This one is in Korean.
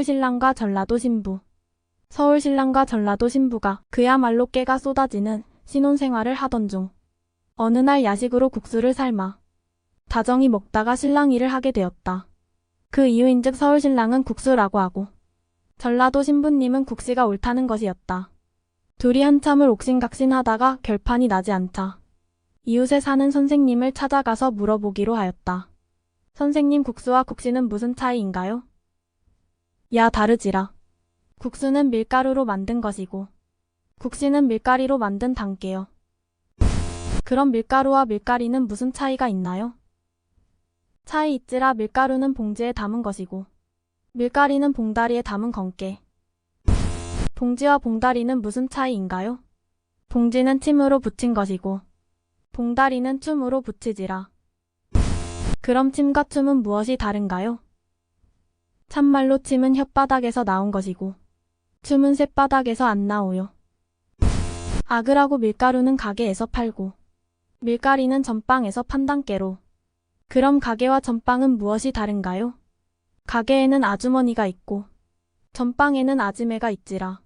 서울신랑과 전라도 신부. 서울신랑과 전라도 신부가 그야말로 깨가 쏟아지는 신혼생활을 하던 중 어느 날 야식으로 국수를 삶아 다정히 먹다가 신랑 일을 하게 되었다. 그 이유인즉 서울신랑은 국수라고 하고 전라도 신부님은 국시가 옳다는 것이었다. 둘이 한참을 옥신각신하다가 결판이 나지 않자 이웃에 사는 선생님을 찾아가서 물어보기로 하였다. 선생님 국수와 국시는 무슨 차이인가요? 야 다르지라. 국수는 밀가루로 만든 것이고 국시는 밀가리로 만든 단계요. 그럼 밀가루와 밀가리는 무슨 차이가 있나요? 차이 있지라 밀가루는 봉지에 담은 것이고 밀가리는 봉다리에 담은 건께. 봉지와 봉다리는 무슨 차이인가요? 봉지는 침으로 붙인 것이고 봉다리는 춤으로 붙이지라. 그럼 침과 춤은 무엇이 다른가요? 참말로 침은 혓바닥에서 나온 것이고 춤은 쇳바닥에서 안 나오요. 아그라고 밀가루는 가게에서 팔고 밀가리는 전빵에서 판단께로. 그럼 가게와 전빵은 무엇이 다른가요? 가게에는 아주머니가 있고 전빵에는 아지매가 있지라.